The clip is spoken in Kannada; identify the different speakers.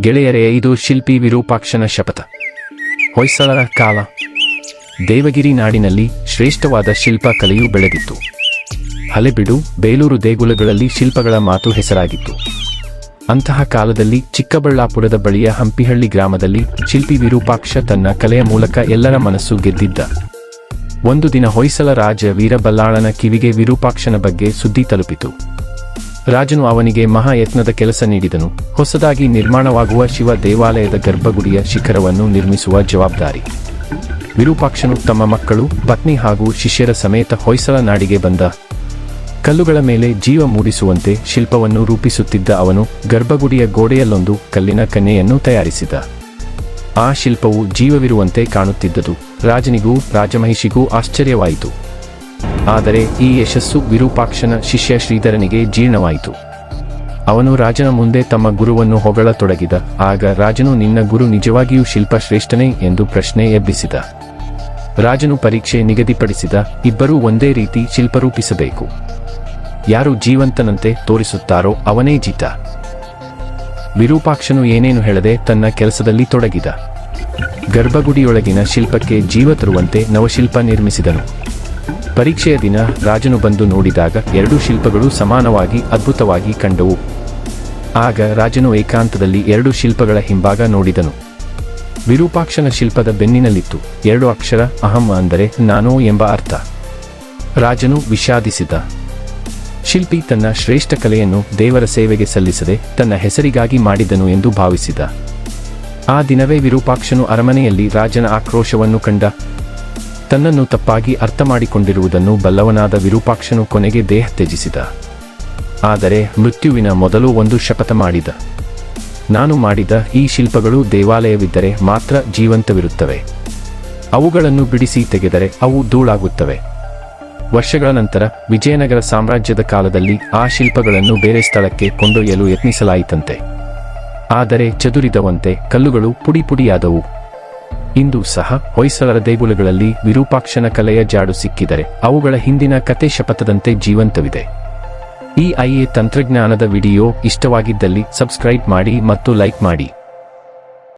Speaker 1: ಗೆಳೆಯರೇ, ಇದು ಶಿಲ್ಪಿ ವಿರೂಪಾಕ್ಷನ ಶಪಥ. ಹೊಯ್ಸಳರ ಕಾಲ. ದೇವಗಿರಿ ನಾಡಿನಲ್ಲಿ ಶ್ರೇಷ್ಠವಾದ ಶಿಲ್ಪ ಕಲೆಯು ಬೆಳೆದಿತ್ತು. ಹಲೆಬಿಡು, ಬೇಲೂರು ದೇಗುಲಗಳಲ್ಲಿ ಶಿಲ್ಪಗಳ ಮಾತು ಹೆಸರಾಗಿತ್ತು. ಅಂತಹ ಕಾಲದಲ್ಲಿ ಚಿಕ್ಕಬಳ್ಳಾಪುರದ ಬಳಿಯ ಹಂಪಿಹಳ್ಳಿ ಗ್ರಾಮದಲ್ಲಿ ಶಿಲ್ಪಿ ವಿರೂಪಾಕ್ಷ ತನ್ನ ಕಲೆಯ ಮೂಲಕ ಎಲ್ಲರ ಮನಸ್ಸು ಗೆದ್ದಿದ್ದ. ಒಂದು ದಿನ ಹೊಯ್ಸಳ ರಾಜ ವೀರಬಲ್ಲಾಳನ ಕಿವಿಗೆ ವಿರೂಪಾಕ್ಷನ ಬಗ್ಗೆ ಸುದ್ದಿ ತಲುಪಿತು. ರಾಜನು ಅವನಿಗೆ ಮಹಾಯತ್ನದ ಕೆಲಸ ನೀಡಿದನು. ಹೊಸದಾಗಿ ನಿರ್ಮಾಣವಾಗುವ ಶಿವ ದೇವಾಲಯದ ಗರ್ಭಗುಡಿಯ ಶಿಖರವನ್ನು ನಿರ್ಮಿಸುವ ಜವಾಬ್ದಾರಿ. ವಿರೂಪಾಕ್ಷನು ತಮ್ಮ ಮಕ್ಕಳು, ಪತ್ನಿ ಹಾಗೂ ಶಿಷ್ಯರ ಸಮೇತ ಹೊಯ್ಸಳ ನಾಡಿಗೆ ಬಂದ. ಕಲ್ಲುಗಳ ಮೇಲೆ ಜೀವ ಮೂಡಿಸುವಂತೆ ಶಿಲ್ಪವನ್ನು ರೂಪಿಸುತ್ತಿದ್ದ ಅವನು ಗರ್ಭಗುಡಿಯ ಗೋಡೆಯಲ್ಲೊಂದು ಕಲ್ಲಿನ ಕನ್ಯೆಯನ್ನು ತಯಾರಿಸಿದ. ಆ ಶಿಲ್ಪವು ಜೀವವಿರುವಂತೆ ಕಾಣುತ್ತಿದ್ದದು. ರಾಜನಿಗೂ ರಾಜಮಹಿಷಿಗೂ ಆಶ್ಚರ್ಯವಾಯಿತು. ಆದರೆ ಈ ಯಶಸ್ಸು ವಿರೂಪಾಕ್ಷನ ಶಿಷ್ಯ ಶ್ರೀಧರನಿಗೆ ಜೀರ್ಣವಾಯಿತು. ಅವನು ರಾಜನ ಮುಂದೆ ತಮ್ಮ ಗುರುವನ್ನು ಹೊಗಳತೊಡಗಿದ. ಆಗ ರಾಜನು, ನಿನ್ನ ಗುರು ನಿಜವಾಗಿಯೂ ಶಿಲ್ಪ ಶ್ರೇಷ್ಠನೇ ಎಂದು ಪ್ರಶ್ನೆ ಎಬ್ಬಿಸಿದ. ರಾಜನು ಪರೀಕ್ಷೆ ನಿಗದಿಪಡಿಸಿದ. ಇಬ್ಬರೂ ಒಂದೇ ರೀತಿ ಶಿಲ್ಪ ರೂಪಿಸಬೇಕು ಯಾರು ಜೀವಂತನಂತೆ ತೋರಿಸುತ್ತಾರೋ ಅವನೇ ಜಿತ. ವಿರೂಪಾಕ್ಷನು ಏನೇನು ಹೇಳದೆ ತನ್ನ ಕೆಲಸದಲ್ಲಿ ತೊಡಗಿದ. ಗರ್ಭಗುಡಿಯೊಳಗಿನ ಶಿಲ್ಪಕ್ಕೆ ಜೀವ ತರುವಂತೆ ನವಶಿಲ್ಪ ನಿರ್ಮಿಸಿದನು. ಪರೀಕ್ಷೆಯ ದಿನ ರಾಜನು ಬಂದು ನೋಡಿದಾಗ ಎರಡೂ ಶಿಲ್ಪಗಳು ಸಮಾನವಾಗಿ ಅದ್ಭುತವಾಗಿ ಕಂಡವು. ಆಗ ರಾಜನು ಏಕಾಂತದಲ್ಲಿ ಎರಡು ಶಿಲ್ಪಗಳ ಹಿಂಭಾಗ ನೋಡಿದನು. ವಿರೂಪಾಕ್ಷನ ಶಿಲ್ಪದ ಬೆನ್ನಿನಲ್ಲಿತ್ತು. ಎರಡು ಅಕ್ಷರ ಅಹಂ ಅಂದರೆ ನಾನೋ ಎಂಬ ಅರ್ಥ. ರಾಜನು ವಿಷಾದಿಸಿದ. ಶಿಲ್ಪಿ ತನ್ನ ಶ್ರೇಷ್ಠ ಕಲೆಯನ್ನು ದೇವರ ಸೇವೆಗೆ ಸಲ್ಲಿಸದೆ ತನ್ನ ಹೆಸರಿಗಾಗಿ ಮಾಡಿದನು ಎಂದು ಭಾವಿಸಿದ. ಆ ದಿನವೇ ವಿರೂಪಾಕ್ಷನು ಅರಮನೆಯಲ್ಲಿ ರಾಜನ ಆಕ್ರೋಶವನ್ನು ಕಂಡ. ತನ್ನನ್ನು ತಪ್ಪಾಗಿ ಅರ್ಥ ಮಾಡಿಕೊಂಡಿರುವುದನ್ನು ಬಲ್ಲವನಾದ ವಿರೂಪಾಕ್ಷನು ಕೊನೆಗೆ ದೇಹ ತ್ಯಜಿಸಿದ. ಆದರೆ ಮೃತ್ಯುವಿನ ಮೊದಲು ಒಂದು ಶಪಥ ಮಾಡಿದ. ನಾನು ಮಾಡಿದ ಈ ಶಿಲ್ಪಗಳು ದೇವಾಲಯವಿದ್ದರೆ ಮಾತ್ರ ಜೀವಂತವಿರುತ್ತವೆ. ಅವುಗಳನ್ನು ಬಿಡಿಸಿ ತೆಗೆದರೆ ಅವು ಧೂಳಾಗುತ್ತವೆ. ವರ್ಷಗಳ ನಂತರ ವಿಜಯನಗರ ಸಾಮ್ರಾಜ್ಯದ ಕಾಲದಲ್ಲಿ ಆ ಶಿಲ್ಪಗಳನ್ನು ಬೇರೆ ಸ್ಥಳಕ್ಕೆ ಕೊಂಡೊಯ್ಯಲು ಯತ್ನಿಸಲಾಯಿತಂತೆ. ಆದರೆ ಚದುರಿದವಂತೆ ಕಲ್ಲುಗಳು ಪುಡಿ ಪುಡಿಯಾದವು. ಇಂದು ಸಹ ಹೊಯ್ಸಳರ ದೇಗುಲಗಳಲ್ಲಿ ವಿರೂಪಾಕ್ಷನ ಕಲೆಯ ಜಾಡು ಸಿಕ್ಕಿದರೆ ಅವುಗಳ ಹಿಂದಿನ ಕತೆ ಶಪಥದಂತೆ ಜೀವಂತವಿದೆ. ಈ ಐಎ ತಂತ್ರಜ್ಞಾನದ ವಿಡಿಯೋ ಇಷ್ಟವಾಗಿದ್ದಲ್ಲಿ ಸಬ್ಸ್ಕ್ರೈಬ್ ಮಾಡಿ ಮತ್ತು ಲೈಕ್ ಮಾಡಿ.